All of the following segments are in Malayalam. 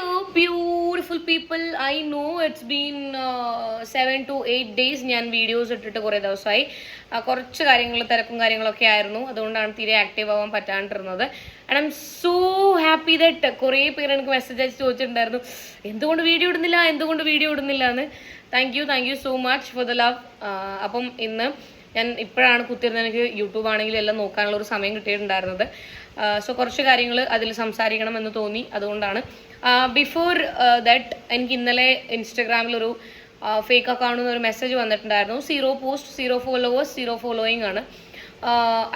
Hello beautiful people I know it's been seven to eight days ഞാൻ വീഡിയോസ് ഇട്ടിട്ട് കുറേ ദിവസമായി. കുറച്ച് കാര്യങ്ങൾ തിരക്കും കാര്യങ്ങളൊക്കെ ആയിരുന്നു. അതുകൊണ്ടാണ് തീരെ ആക്റ്റീവ് ആവാൻ പറ്റാണ്ടിരുന്നത്. And I so happy that കുറേ പേര് എനിക്ക് മെസ്സേജ് അയച്ച് ചോദിച്ചിട്ടുണ്ടായിരുന്നു. എന്തുകൊണ്ട് വീഡിയോ ഇടുന്നില്ല? എന്തുകൊണ്ട് വീഡിയോ ഇടുന്നില്ല എന്ന്. Thank you thank you so much for the love അപ്പം ഇന്ന് ഞാൻ ഇപ്പോഴാണ് കുത്തിയിരുന്നത്. എനിക്ക് യൂട്യൂബ് ആണെങ്കിലും എല്ലാം നോക്കാനുള്ള ഒരു സമയം കിട്ടിയിട്ടുണ്ടായിരുന്നത്. സോ കുറച്ച് കാര്യങ്ങൾ അതിൽ സംസാരിക്കണം എന്ന് തോന്നി അതുകൊണ്ടാണ്. ബിഫോർ ദാറ്റ് എനിക്ക് ഇന്നലെ ഇൻസ്റ്റഗ്രാമിലൊരു ഫേക്ക് അക്കൗണ്ട് നിന്ന് ഒരു മെസ്സേജ് വന്നിട്ടുണ്ടായിരുന്നു. Zero post zero followers zero following ആണ്.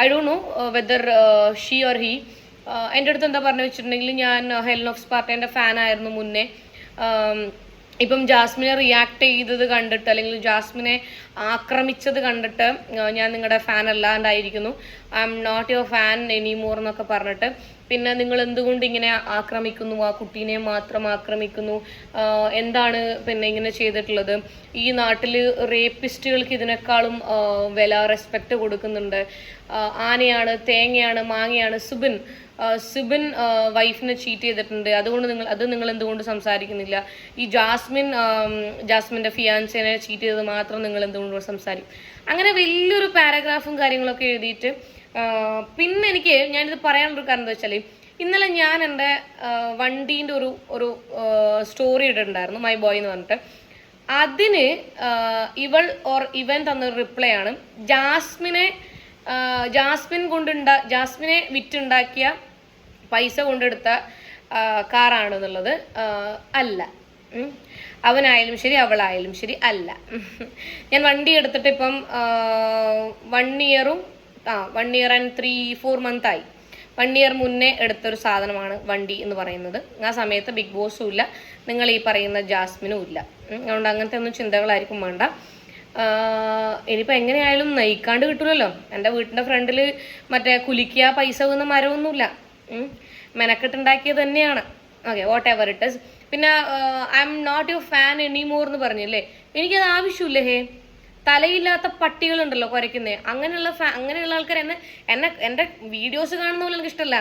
I don't know whether she or he എന്റെ അടുത്ത് എന്താ പറഞ്ഞു വെച്ചിട്ടുണ്ടെങ്കിൽ ഞാൻ ഹെലൻ ഓഫ് സ്പാർട്ടേന്റെ ഫാനായിരുന്നു മുന്നേ. ഇപ്പം ജാസ്മിനെ റിയാക്ട് ചെയ്തത് കണ്ടിട്ട് അല്ലെങ്കിൽ ജാസ്മിനെ ആക്രമിച്ചത് കണ്ടിട്ട് ഞാൻ നിങ്ങളുടെ fan അല്ലാണ്ടായിരിക്കുന്നു. I'm not your fan anymore എന്നൊക്കെ പറഞ്ഞിട്ട് പിന്നെ നിങ്ങൾ എന്തുകൊണ്ട് ഇങ്ങനെ ആക്രമിക്കുന്നു? ആ കുട്ടീനെ മാത്രം ആക്രമിക്കുന്നു. എന്താണ് പിന്നെ ഇങ്ങനെ ചെയ്തിട്ടുള്ളത്? ഈ നാട്ടിൽ റേപ്പിസ്റ്റുകൾക്ക് ഇതിനേക്കാളും വില റെസ്പെക്റ്റ് കൊടുക്കുന്നുണ്ട്. ആനയാണ് തേങ്ങയാണ് മാങ്ങയാണ് സുബിൻ. സുബിൻ വൈഫിനെ ചീറ്റ് ചെയ്തിട്ടുണ്ട്. അതുകൊണ്ട് നിങ്ങൾ അത് നിങ്ങൾ എന്തുകൊണ്ട് സംസാരിക്കുന്നില്ല? ഈ ജാസ്മിൻ ജാസ്മിന്റെ ഫിയാൻസിനെ ചീറ്റ് ചെയ്തത് മാത്രം നിങ്ങൾ എന്തുകൊണ്ട് സംസാരിക്കും? അങ്ങനെ വലിയൊരു പാരഗ്രാഫും കാര്യങ്ങളൊക്കെ എഴുതിയിട്ട് പിന്നെ എനിക്ക് ഞാനിത് പറയാനുള്ളൊരു കാരണം എന്താ വെച്ചാൽ ഇന്നലെ ഞാൻ എന്റെ വണ്ടീന്റെ ഒരു ഒരു സ്റ്റോറി ഇട്ടിട്ടുണ്ടായിരുന്നു മൈ ബോയ് എന്ന് പറഞ്ഞിട്ട്. അതിന് ഇവൾ ഓർ ഇവൻ തന്നൊരു റിപ്ലൈ ആണ്. ജാസ്മിനെ ജാസ്മിൻ കൊണ്ടുണ്ടാ ജാസ്മിനെ വിറ്റുണ്ടാക്കിയ പൈസ കൊണ്ടെടുത്ത കാറാണ് എന്നുള്ളത് അല്ല. അവനായാലും ശരി അവളായാലും ശരി അല്ല. ഞാൻ വണ്ടി എടുത്തിട്ട് ഇപ്പം വൺ ഇയറും ആ one year and three four month ആയി. വൺ ഇയർ മുന്നേ എടുത്തൊരു സാധനമാണ് വണ്ടി എന്ന് പറയുന്നത്. ആ സമയത്ത് ബിഗ് ബോസും ഇല്ല. നിങ്ങൾ ഈ പറയുന്ന ജാസ്മിനും ഇല്ല. അതുകൊണ്ട് അങ്ങനത്തെ ഒന്നും ചിന്തകളായിരിക്കും വേണ്ട. ഇനിയിപ്പോൾ എങ്ങനെയായാലും നയിക്കാണ്ട് കിട്ടൂലല്ലോ. എന്റെ വീട്ടിന്റെ ഫ്രണ്ടിൽ മറ്റേ കുലിക്കുക പൈസ വീന്ന മരമൊന്നുമില്ല മെനക്കെട്ടുണ്ടാക്കിയത് തന്നെയാണ്. ഓക്കെ വാട്ട് എവർ ഇസ് പിന്നെ I'm not your fan anymore എന്ന് പറഞ്ഞില്ലേ? എനിക്കത് ആവശ്യമില്ല ഹേ. തലയില്ലാത്ത പട്ടികളുണ്ടല്ലോ കുരയ്ക്കുന്നത് അങ്ങനെയുള്ള അങ്ങനെയുള്ള ആൾക്കാർ എന്നെ എന്നെ എന്റെ വീഡിയോസ് കാണുന്ന പോലെ എനിക്ക് ഇഷ്ടമല്ല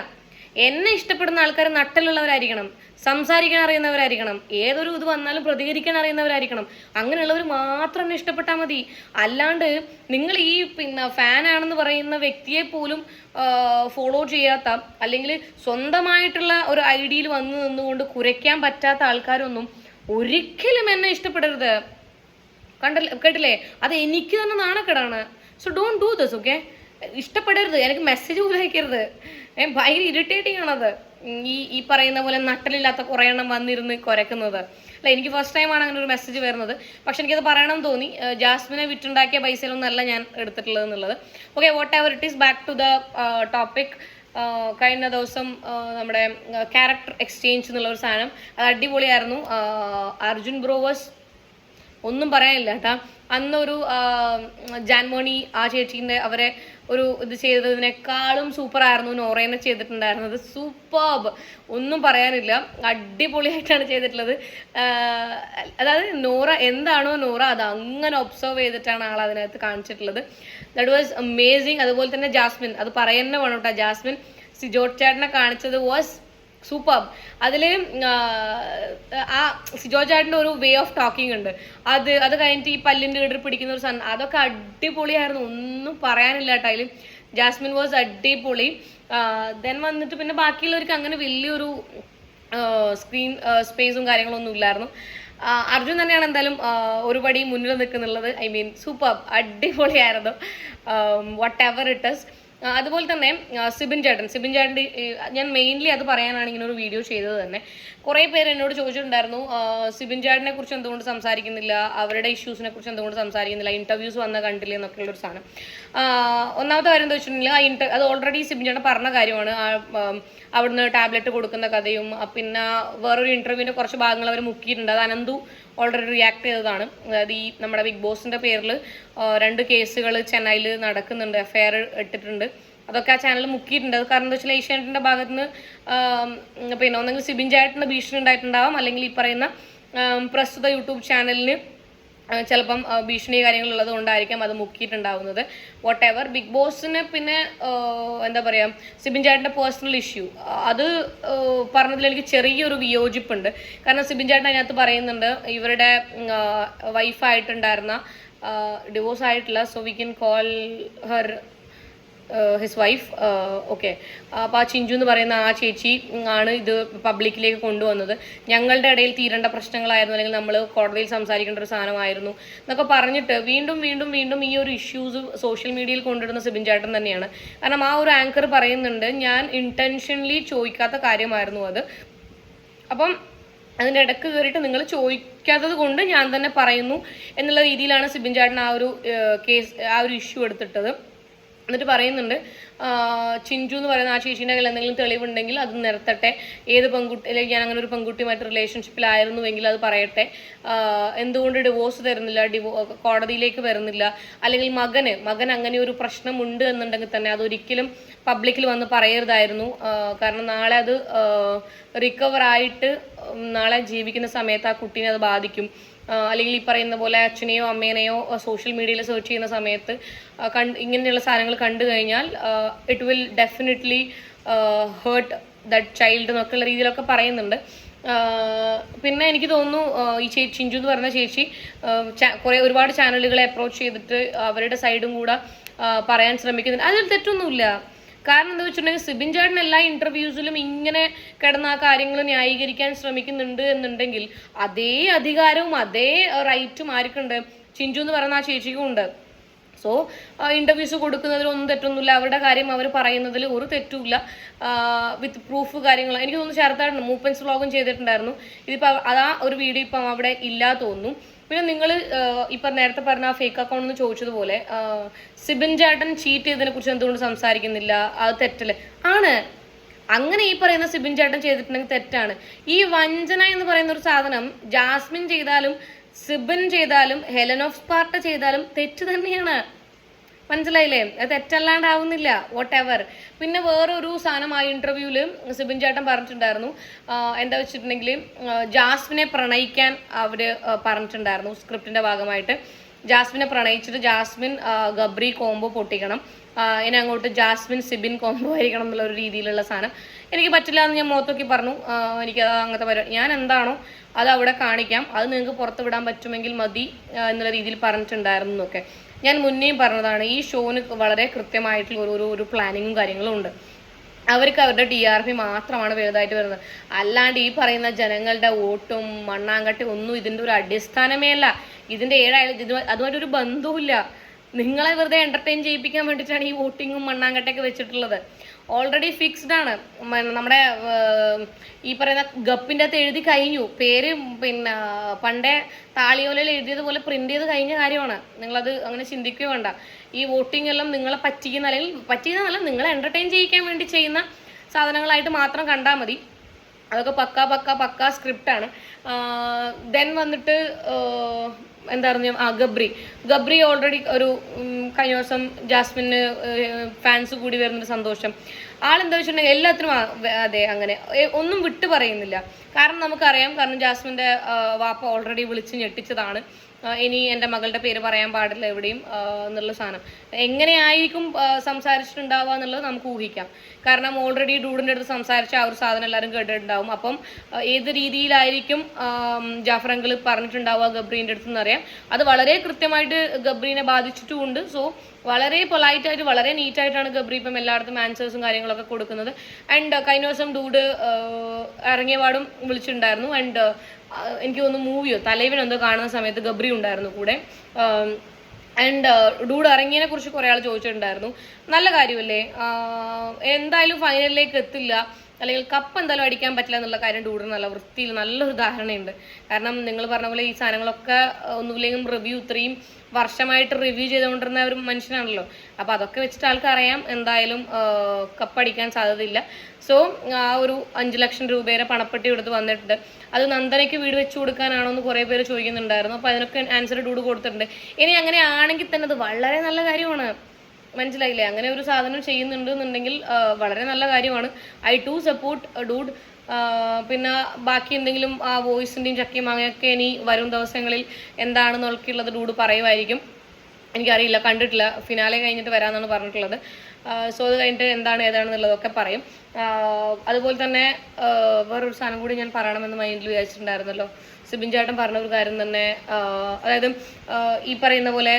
എന്നെ ഇഷ്ടപ്പെടുന്ന ആൾക്കാർ നട്ടലുള്ളവരായിരിക്കണം സംസാരിക്കാൻ അറിയുന്നവരായിരിക്കണം ഏതൊരു ഇത് വന്നാലും പ്രതികരിക്കാൻ അറിയുന്നവരായിരിക്കണം. അങ്ങനെയുള്ളവർ മാത്രം എന്നെ ഇഷ്ടപ്പെട്ടാൽ മതി. അല്ലാണ്ട് നിങ്ങൾ ഈ പിന്നെ ഫാനാണെന്ന് പറയുന്ന വ്യക്തിയെ പോലും ഫോളോ ചെയ്യാത്ത അല്ലെങ്കിൽ സ്വന്തമായിട്ടുള്ള ഒരു ഐഡിയയിൽ വന്നു നിന്നുകൊണ്ട് കുരയ്ക്കാൻ പറ്റാത്ത ആൾക്കാരൊന്നും ഒരിക്കലും എന്നെ ഇഷ്ടപ്പെടരുത്. കണ്ടല്ലേ കേട്ടില്ലേ? അത് എനിക്ക് തന്നെ നാണക്കേടാണ്. So don't do this okay ഇഷ്ടപ്പെടരുത് എനിക്ക് മെസ്സേജ് പോലും അയക്കരുത്. ഭയങ്കര ഇറിറ്റേറ്റിംഗ് ആണത്. ഈ ഈ പറയുന്ന പോലെ നട്ടലില്ലാത്ത കുറേ എണ്ണം വന്നിരുന്ന് കുരക്കുന്നത്. അല്ല എനിക്ക് ഫസ്റ്റ് ടൈമാണ് അങ്ങനെ ഒരു മെസ്സേജ് വരുന്നത്. പക്ഷെ എനിക്കത് പറയണം തോന്നി. ജാസ്മിനെ വിറ്റുണ്ടാക്കിയ പൈസയിലൊന്നും അല്ല ഞാൻ എടുത്തിട്ടുള്ളത് എന്നുള്ളത്. Okay whatever it is back to the topic കഴിഞ്ഞ ദിവസം നമ്മുടെ ക്യാരക്ടർ എക്സ്ചേഞ്ച് എന്നുള്ള ഒരു സാധനം. അത് അടിപൊളിയായിരുന്നു. അർജുൻ ബ്രോവേഴ്സ് ഒന്നും പറയാനില്ല. കേട്ടാ അന്നൊരു ജാൻമോണി ആ ചേച്ചീന്റെ അവരെ ഒരു ഇത് ചെയ്തതിനേക്കാളും സൂപ്പർ ആയിരുന്നു നോറേനെ ചെയ്തിട്ടുണ്ടായിരുന്നത്. സൂപ്പർബ്. ഒന്നും പറയാനില്ല. അടിപൊളിയായിട്ടാണ് ചെയ്തിട്ടുള്ളത്. അതായത് നോറ എന്താണോ നോറ അത് അങ്ങനെ ഒബ്സർവ് ചെയ്തിട്ടാണ് ആൾ അതിനകത്ത് കാണിച്ചിട്ടുള്ളത്. ദാറ്റ് വാസ് അമേസിങ് അതുപോലെ തന്നെ ജാസ്മിൻ. അത് പറയുന്ന വേണം കേട്ടോ ജാസ്മിൻ സിജോട്ട് ചേട്ടനെ കാണിച്ചത് വാസ് സൂപ്പർ. അതിൽ ആ സിജോ ചേട്ടന്റെ ഒരു വേ ഓഫ് ടോക്കിംഗ് ഉണ്ട്. അത് അത് കഴിഞ്ഞിട്ട് ഈ പല്ലിന്റെ ഇടർ പിടിക്കുന്ന ഒരു സൺ അതൊക്കെ അടിപൊളിയായിരുന്നു. ഒന്നും പറയാനില്ല കേട്ടോ അതിൽ ജാസ്മിൻ വാസ് അടിപൊളി. ദെൻ വന്നിട്ട് പിന്നെ ബാക്കിയുള്ളവർക്ക് അങ്ങനെ വലിയൊരു സ്ക്രീൻ സ്പേസും കാര്യങ്ങളൊന്നും ഇല്ലായിരുന്നു. അർജുൻ തന്നെയാണ് എന്തായാലും ഒരുപടി ഒരു പടി മുന്നിൽ നിൽക്കുന്നുള്ളത്. I mean super. അടിപൊളിയായിരുന്നു. വട്ട് എവർ ഇറ്റ് ഇസ് അതുപോലെ തന്നെ സിബിൻ ചേട്ടൻ. സിബിൻ ചേട്ടന്റെ ഞാൻ മെയിൻലി അത് പറയാനാണ് ഇങ്ങനെ ഒരു വീഡിയോ ചെയ്തത് തന്നെ. കുറേ പേര് എന്നോട് ചോദിച്ചിട്ടുണ്ടായിരുന്നു സിബിൻ ചേട്ടനെ കുറിച്ച് എന്തുകൊണ്ട് സംസാരിക്കുന്നില്ല? അവരുടെ ഇഷ്യൂസിനെ കുറിച്ച് എന്തുകൊണ്ട് സംസാരിക്കുന്നില്ല? ഇന്റർവ്യൂസ് വന്ന കണ്ടില്ല എന്നൊക്കെയുള്ള ഒരു സാധനം. ഒന്നാമത്തെ കാര്യം എന്താ വെച്ചിട്ടുണ്ടെങ്കിൽ ആ അത് ഓൾറെഡി സിബിൻ ചേട്ടൻ പറഞ്ഞ കാര്യമാണ്. അവിടുന്ന് ടാബ്ലറ്റ് കൊടുക്കുന്ന കഥയും പിന്നെ വേറൊരു ഇന്റർവ്യൂവിന്റെ കുറച്ച് ഭാഗങ്ങൾ അവർ മുക്കിയിട്ടുണ്ട്. അത് അനന്തു ഓൾറെഡി റിയാക്ട് ചെയ്തതാണ്. അതായത് ഈ നമ്മുടെ ബിഗ് ബോസിന്റെ പേരിൽ രണ്ട് കേസുകൾ ചെന്നൈയിൽ നടക്കുന്നുണ്ട്. എഫ്ഐആർ ഇട്ടിട്ടുണ്ട്. അതൊക്കെ ആ ചാനൽ മുക്കിയിട്ടുണ്ട്. അത് കാരണം എന്താ വെച്ചാൽ ഏഷ്യാനെറ്റിന്റെ ഭാഗത്ത് നിന്ന് പിന്നെ ഒന്നെങ്കിൽ സിബിൻ ചായട്ടിന്റെ ഭീഷണി ഉണ്ടായിട്ടുണ്ടാവാം. അല്ലെങ്കിൽ ഈ പറയുന്ന പ്രസ്തുത യൂട്യൂബ് ചാനലിന് ചിലപ്പം ഭീഷണി കാര്യങ്ങളുള്ളത് കൊണ്ടായിരിക്കാം അത് മുക്കിയിട്ടുണ്ടാവുന്നത്. വാട്ട് എവർ ബിഗ് ബോസിന് പിന്നെ എന്താ പറയുക സിബിൻ ചേട്ടന്റെ പേഴ്സണൽ ഇഷ്യൂ അത് പറഞ്ഞതിൽ എനിക്ക് ചെറിയൊരു വിയോജിപ്പുണ്ട്. കാരണം സിബിൻ ചേട്ടൻ അതിനകത്ത് പറയുന്നുണ്ട് ഇവരുടെ വൈഫായിട്ടുണ്ടായിരുന്ന ഡിവോഴ്സ് ആയിട്ടുള്ള so we can call her his wife okay അപ്പോൾ ആ ചിഞ്ചു എന്ന് പറയുന്ന ആ ചേച്ചി ആണ് ഇത് പബ്ലിക്കിലേക്ക് കൊണ്ടുവന്നത്. ഞങ്ങളുടെ ഇടയിൽ തീരേണ്ട പ്രശ്നങ്ങളായിരുന്നു അല്ലെങ്കിൽ നമ്മൾ കോടതിയിൽ സംസാരിക്കേണ്ട ഒരു സാധനമായിരുന്നു എന്നൊക്കെ പറഞ്ഞിട്ട് വീണ്ടും വീണ്ടും വീണ്ടും ഈ ഒരു ഇഷ്യൂസ് സോഷ്യൽ മീഡിയയിൽ കൊണ്ടുവരുന്ന സിബിൻ ചേട്ടൻ തന്നെയാണ്. കാരണം ആ ഒരു ആങ്കർ പറയുന്നുണ്ട് ഞാൻ ഇന്റൻഷനലി ചോദിക്കാത്ത കാര്യമായിരുന്നു അത്. അപ്പം അതിന്റെ ഇടയ്ക്ക് കയറിയിട്ട് നിങ്ങൾ ചോദിക്കാത്തത് കൊണ്ട് ഞാൻ തന്നെ പറയുന്നു എന്നുള്ള രീതിയിലാണ് സിബിൻ ചേട്ടൻ ആ ഒരു കേസ് ആ ഒരു ഇഷ്യൂ എടുത്തിട്ടത്. എന്നിട്ട് പറയുന്നുണ്ട് ചിഞ്ചു എന്ന് പറയുന്ന ആ ചേച്ചീന്റെ കയ്യിൽ എന്തെങ്കിലും തെളിവുണ്ടെങ്കിൽ അത് നിരത്തട്ടെ ഏത് പെൺകുട്ടി അല്ലെങ്കിൽ ഞാൻ അങ്ങനെ ഒരു പെൺകുട്ടിയുമായിട്ട് റിലേഷൻഷിപ്പിലായിരുന്നുവെങ്കിൽ അത് പറയട്ടെ. എന്തുകൊണ്ട് ഡിവോഴ്സ് തരുന്നില്ല ഡിവോ കോടതിയിലേക്ക് വരുന്നില്ല. അല്ലെങ്കിൽ മകന് മകൻ അങ്ങനെ ഒരു പ്രശ്നമുണ്ട് എന്നുണ്ടെങ്കിൽ തന്നെ അതൊരിക്കലും പബ്ലിക്കിൽ വന്ന് പറയരുതായിരുന്നു. കാരണം നാളെ അത് റിക്കവർ ആയിട്ട് നാളെ ജീവിക്കുന്ന സമയത്ത് ആ കുട്ടീനെ അത് ബാധിക്കും. അല്ലെങ്കിൽ ഈ പറയുന്ന പോലെ അച്ഛനെയോ അമ്മേനെയോ സോഷ്യൽ മീഡിയയിൽ സെർച്ച് ചെയ്യുന്ന സമയത്ത് കണ്ട് ഇങ്ങനെയുള്ള സാധനങ്ങൾ കണ്ടു കഴിഞ്ഞാൽ it will definitely hurt that child എന്നൊക്കെയുള്ള രീതിയിലൊക്കെ പറയുന്നുണ്ട്. ആ, പിന്നെ എനിക്ക് തോന്നുന്നു ആ, ഈ ചേച്ചി ചിഞ്ചു എന്ന് പറഞ്ഞ ചേച്ചി കുറേ ഒരുപാട് ചാനലുകളെ അപ്രോച്ച് ചെയ്തിട്ട് അവരുടെ സൈഡും കൂടെ പറയാൻ ശ്രമിക്കുന്നുണ്ട്. അതിൽ തെറ്റൊന്നുമില്ല. കാരണം എന്താ വെച്ചിട്ടുണ്ടെങ്കിൽ സിബിൻ ചേട്ടൻ എല്ലാ ഇന്റർവ്യൂസിലും ഇങ്ങനെ കിടന്ന ആ കാര്യങ്ങൾ ന്യായീകരിക്കാൻ ശ്രമിക്കുന്നുണ്ട് എന്നുണ്ടെങ്കിൽ അതേ അധികാരവും അതേ റൈറ്റും ആർക്കുണ്ട്. ചിഞ്ചു എന്ന് പറയുന്ന ആ ചേച്ചിക്കും ഉണ്ട്. സോ ഇന്റർവ്യൂസ് കൊടുക്കുന്നതിൽ ഒന്നും തെറ്റൊന്നുമില്ല. അവരുടെ കാര്യം അവർ പറയുന്നതിൽ ഒരു തെറ്റുമില്ല. വിത്ത് പ്രൂഫ് കാര്യങ്ങൾ എനിക്ക് തോന്നുന്നു ശരത്തായിരുന്നു മൂപ്പൻസ് വ്ളോഗും ചെയ്തിട്ടുണ്ടായിരുന്നു. ഇതിപ്പോൾ അതാ ഒരു വീഡിയോ ഇപ്പം അവിടെ ഇല്ലാ തോന്നുന്നു. പിന്നെ നിങ്ങൾ ഇപ്പം നേരത്തെ പറഞ്ഞ ആ ഫേക്ക് അക്കൗണ്ട് എന്ന് ചോദിച്ചതുപോലെ സിബിൻ ചേട്ടൻ ചീറ്റ് ചെയ്തതിനെ കുറിച്ച് എന്തുകൊണ്ട് സംസാരിക്കുന്നില്ല? അത് തെറ്റല്ലേ? ആണ്. അങ്ങനെ ഈ പറയുന്ന സിബിൻ ചേട്ടൻ ചെയ്തിട്ടുണ്ടെങ്കിൽ തെറ്റാണ്. ഈ വഞ്ചന എന്ന് പറയുന്ന ഒരു സാധനം ജാസ്മിൻ ചെയ്താലും സിബിൻ ചെയ്താലും ഹെലൻ ഓഫ് സ്പാർട്ട ചെയ്താലും തെറ്റ് തന്നെയാണ്. മനസ്സിലായില്ലേ? അത് തെറ്റല്ലാണ്ടാവുന്നില്ല. വോട്ട് എവർ പിന്നെ വേറൊരു സാധനം ആ ഇന്റർവ്യൂവിൽ സിബിൻ ചേട്ടൻ പറഞ്ഞിട്ടുണ്ടായിരുന്നു. എന്താ വെച്ചിട്ടുണ്ടെങ്കിൽ ജാസ്മിനെ പ്രണയിക്കാൻ അവർ പറഞ്ഞിട്ടുണ്ടായിരുന്നു സ്ക്രിപ്റ്റിന്റെ ഭാഗമായിട്ട്. ജാസ്മിനെ പ്രണയിച്ചിട്ട് ജാസ്മിൻ ഗബ്രി കോംബോ പൊട്ടിക്കണം. ഇനി അങ്ങോട്ട് ജാസ്മിൻ സിബിൻ കോംബോ ആയിരിക്കണം എന്നുള്ള ഒരു രീതിയിലുള്ള സാധനം. എനിക്ക് പറ്റില്ല എന്ന് ഞാൻ മുഖത്തൊക്കെ പറഞ്ഞു. എനിക്ക് അങ്ങനത്തെ പരിപാടി ഞാൻ എന്താണോ അത് അവിടെ കാണിക്കാം. അത് നിങ്ങൾക്ക് പുറത്ത് വിടാൻ പറ്റുമെങ്കിൽ മതി എന്നുള്ള രീതിയിൽ പറഞ്ഞിട്ടുണ്ടായിരുന്നു എന്നൊക്കെ. ഞാൻ മുന്നേയും പറഞ്ഞതാണ് ഈ ഷോന് വളരെ കൃത്യമായിട്ടുള്ള ഒരു ഒരു പ്ലാനിങ്ങും കാര്യങ്ങളും ഉണ്ട്. അവർക്ക് അവരുടെ ഡി ആർ പി മാത്രമാണ് വലുതായിട്ട് വരുന്നത്. അല്ലാണ്ട് ഈ പറയുന്ന ജനങ്ങളുടെ വോട്ടും മണ്ണാങ്കട്ടി ഒന്നും ഇതിന്റെ ഒരു അടിസ്ഥാനമേ അല്ല. ഇതിന്റെ ഏഴായാലും ഇത് അതുമായിട്ട് ഒരു ബന്ധവുമില്ല. നിങ്ങളെ വെറുതെ എന്റർടൈൻ ചെയ്യിപ്പിക്കാൻ വേണ്ടിയിട്ടാണ് ഈ വോട്ടിങ്ങും മണ്ണാങ്കട്ടയൊക്കെ വെച്ചിട്ടുള്ളത്. ഓൾറെഡി ഫിക്സ്ഡ് ആണ്. നമ്മുടെ ഈ പറയുന്ന ഗപ്പിന്റെ അകത്ത് എഴുതി കഴിഞ്ഞു. പേര് പിന്നെ പണ്ടേ താളിയോലയിൽ എഴുതിയതുപോലെ പ്രിന്റ് ചെയ്ത് കഴിഞ്ഞ കാര്യമാണ്. നിങ്ങളത് അങ്ങനെ ചിന്തിക്കുകയോ വേണ്ട. ഈ വോട്ടിംഗ് എല്ലാം നിങ്ങളെ പറ്റിക്കുന്ന അല്ലെങ്കിൽ പറ്റിക്കുന്നതല്ല നിങ്ങളെ എന്റർടൈൻ ചെയ്യിക്കാൻ വേണ്ടി ചെയ്യുന്ന സാധനങ്ങളായിട്ട് മാത്രം കണ്ടാൽ മതി. അതൊക്കെ പക്ക പക്ക പക്ക സ്ക്രിപ്റ്റാണ് ദെൻ വന്നിട്ട് എന്താ പറഞ്ഞ ആ ഗബ്രി. ഗബ്രി ഓൾറെഡി ഒരു കഴിഞ്ഞ ദിവസം ജാസ്മിന് ഫാൻസ് കൂടി വരുന്നൊരു സന്തോഷം. ആളെന്താ വെച്ചിട്ടുണ്ടെങ്കിൽ എല്ലാത്തിനും അതെ അങ്ങനെ. ഒന്നും വിട്ടു പറയുന്നില്ല. കാരണം നമുക്കറിയാം കാരണം ജാസ്മിന്റെ വാപ്പ ഓൾറെഡി വിളിച്ച് ഞെട്ടിച്ചതാണ്. ഇനി എന്റെ മകളുടെ പേര് പറയാൻ പാടില്ല എവിടെയും എന്നുള്ള സാധനം. എങ്ങനെയായിരിക്കും സംസാരിച്ചിട്ടുണ്ടാവുക എന്നുള്ളത് നമുക്ക് ഊഹിക്കാം. കാരണം ഓൾറെഡി ഡൂഡിന്റെ അടുത്ത് സംസാരിച്ച ആ ഒരു സാധനം എല്ലാവരും കേട്ടിട്ടുണ്ടാവും. അപ്പം ഏത് രീതിയിലായിരിക്കും ജാഫർ അങ്കിൾ പറഞ്ഞിട്ടുണ്ടാവുക ഗബ്രീന്റെ അടുത്ത് എന്നറിയാം. അത് വളരെ കൃത്യമായിട്ട് ഗബ്രീനെ ബാധിച്ചിട്ടുമുണ്ട്. സോ വളരെ പൊളൈറ്റായിട്ട് വളരെ നീറ്റായിട്ടാണ് ഗബ്രി ഇപ്പം എല്ലായിടത്തും ആൻസേഴ്സും കാര്യങ്ങളൊക്കെ കൊടുക്കുന്നത്. ആൻഡ് കഴിഞ്ഞ ദിവസം ഡൂഡ് ഇറങ്ങിയ പാടും വിളിച്ചിട്ടുണ്ടായിരുന്നു. ആൻഡ് എനിക്ക് തോന്നുന്നു മൂവിയോ തലൈവൻ എന്തോ കാണുന്ന സമയത്ത് ഗബ്രി ഉണ്ടായിരുന്നു കൂടെ. ആൻഡ് ഡൂഡ് ഇറങ്ങിയതിനെ കുറിച്ച് കുറേ ആൾ ചോദിച്ചിട്ടുണ്ടായിരുന്നു. നല്ല കാര്യമല്ലേ? എന്തായാലും ഫൈനലിലേക്ക് എത്തില്ല. അല്ലെങ്കിൽ കപ്പ് എന്തായാലും അടിക്കാൻ പറ്റില്ല എന്നുള്ള കാര്യം ഡൂഡിന് നല്ല വൃത്തിയിൽ നല്ലൊരു ധാരണയുണ്ട്. കാരണം നിങ്ങൾ പറഞ്ഞ പോലെ ഈ സാധനങ്ങളൊക്കെ ഒന്നുമില്ലെങ്കിലും റിവ്യൂ ഇത്രയും വർഷമായിട്ട് റിവ്യൂ ചെയ്തുകൊണ്ടിരുന്ന ഒരു മനുഷ്യനാണല്ലോ. അപ്പോൾ അതൊക്കെ വെച്ചിട്ട് ആൾക്ക് അറിയാം എന്തായാലും കപ്പ് അടിക്കാൻ സാധ്യതയില്ല. സോ ആ ഒരു അഞ്ച് ലക്ഷം രൂപയുടെ പണപ്പെട്ടി എടുത്ത് വന്നിട്ടുണ്ട്. അത് നന്ദനയ്ക്ക് വീട് വെച്ച് കൊടുക്കാനാണോ എന്ന് കുറേ പേര് ചോദിക്കുന്നുണ്ടായിരുന്നു. അപ്പോൾ അതിനൊക്കെ ആൻസർ ഡൂഡ് കൊടുത്തിട്ടുണ്ട്. ഇനി അങ്ങനെ ആണെങ്കിൽ തന്നെ അത് വളരെ നല്ല കാര്യമാണ്. മനസ്സിലായില്ലേ? അങ്ങനെ ഒരു സാധനം ചെയ്യുന്നുണ്ട് എന്നുണ്ടെങ്കിൽ വളരെ നല്ല കാര്യമാണ്. ഐ ടു സപ്പോർട്ട് ഡൂഡ് പിന്നെ ബാക്കി എന്തെങ്കിലും ആ വോയിസിന്റെയും ചക്കയും അങ്ങനെയൊക്കെ ഇനി വരും ദിവസങ്ങളിൽ എന്താണെന്നൊക്കെയുള്ളത് ഡൂഡ് പറയുമായിരിക്കും. എനിക്കറിയില്ല കണ്ടിട്ടില്ല. ഫിനാലെ കഴിഞ്ഞിട്ട് വരാമെന്നാണ് പറഞ്ഞിട്ടുള്ളത്. സോ അത് കഴിഞ്ഞിട്ട് എന്താണ് ഏതാണെന്നുള്ളതൊക്കെ പറയും. അതുപോലെ തന്നെ വേറൊരു സാധനം കൂടി ഞാൻ പറയണമെന്ന് മൈൻഡിൽ വിചാരിച്ചിട്ടുണ്ടായിരുന്നല്ലോ. സിബിൻ ചേട്ടൻ പറഞ്ഞ ഒരു കാര്യം തന്നെ അതായത് ഈ പറയുന്ന പോലെ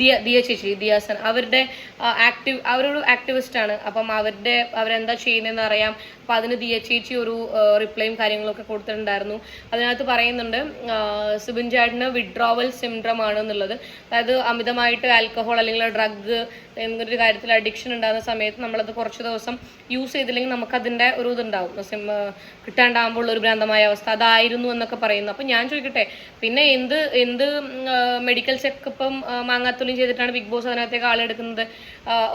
ദിയ ദിയ ചേച്ചി ദിയാസൻ. അവരുടെ ആക്ടിവ് അവരൊരു ആക്ടിവിസ്റ്റ് ആണ്. അപ്പം അവരുടെ അവരെന്താ ചെയ്യുന്നതെന്ന് അറിയാം. അപ്പം അതിന് ദിയ ചേച്ചി ഒരു റിപ്ലൈയും കാര്യങ്ങളൊക്കെ കൊടുത്തിട്ടുണ്ടായിരുന്നു. അതിനകത്ത് പറയുന്നുണ്ട് സുബിൻ ചാടിന് വിഡ്രോവൽ സിൻഡ്രം ആണ് എന്നുള്ളത് അതായത് അമിതമായിട്ട് ആൽക്കഹോൾ അല്ലെങ്കിൽ ഡ്രഗ് എന്നൊരു കാര്യത്തിൽ അഡിക്ഷൻ ഉണ്ടാകുന്ന സമയത്ത് നമ്മളത് കുറച്ച് ദിവസം യൂസ് ചെയ്തില്ലെങ്കിൽ നമുക്കതിന്റെ ഒരു ഇതുണ്ടാവും. കിട്ടാണ്ടാകുമ്പോൾ ഒരു ഭ്രാന്തമായ അവസ്ഥ അതായിരുന്നു എന്നൊക്കെ പറയുന്നു. അപ്പം ഞാൻ ചോദിക്കട്ടെ പിന്നെ എന്ത് എന്ത് മെഡിക്കൽ ചെക്കപ്പും മാങ്ങാത്തൊലിയും ചെയ്തിട്ടാണ് ബിഗ് ബോസ് അതിനകത്തേക്ക് ആളെടുക്കുന്നത്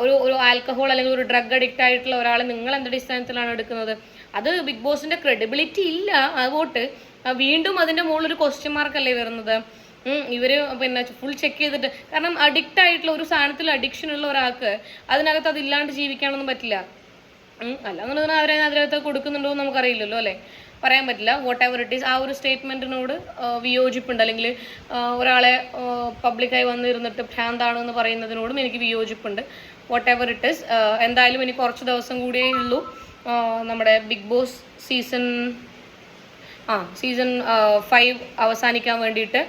ഒരു ഒരു ആൽക്കഹോൾ അല്ലെങ്കിൽ ഒരു ഡ്രഗ് അഡിക്റ്റ് ആയിട്ടുള്ള ഒരാളെ നിങ്ങൾ എന്ത് അടിസ്ഥാനത്തിലാണ് എടുക്കുന്നത്? അത് ബിഗ് ബോസിന്റെ ക്രെഡിബിലിറ്റി ഇല്ല അതുകൊണ്ട് വീണ്ടും അതിന്റെ മുകളിൽ ഒരു ക്വസ്റ്റ്യൻ മാർക്കല്ലേ വരുന്നത്? ഇവർ പിന്നെ ഫുൾ ചെക്ക് ചെയ്തിട്ട് കാരണം അഡിക്റ്റ് ആയിട്ടുള്ള ഒരു സാധനത്തിൽ അഡിക്ഷൻ ഉള്ള ഒരാൾക്ക് അതിനകത്ത് അതില്ലാണ്ട് ജീവിക്കാനൊന്നും പറ്റില്ല. അല്ലാന്നുണ്ടെങ്കിൽ അവരെ അതിനകത്ത് കൊടുക്കുന്നുണ്ടോ എന്ന് നമുക്കറിയില്ലല്ലോ അല്ലേ? പറയാൻ പറ്റില്ല. വാട്ട് എവർ ഇറ്റ് ഈസ് ആ ഒരു സ്റ്റേറ്റ്മെന്റിനോട് വിയോജിപ്പുണ്ട്. അല്ലെങ്കിൽ ഒരാളെ പബ്ലിക്കായി വന്നിരുന്നിട്ട് ഭ്രാന്താണെന്ന് പറയുന്നതിനോടും എനിക്ക് വിയോജിപ്പുണ്ട്. വാട്ട് എവർ ഇറ്റ് ഈസ് എന്തായാലും ഇനി കുറച്ച് ദിവസം കൂടിയേ ഉള്ളൂ. നമ്മുടെ ബിഗ് ബോസ് സീസൺ ആ സീസൺ ഫൈവ് അവസാനിക്കാൻ വേണ്ടിയിട്ട്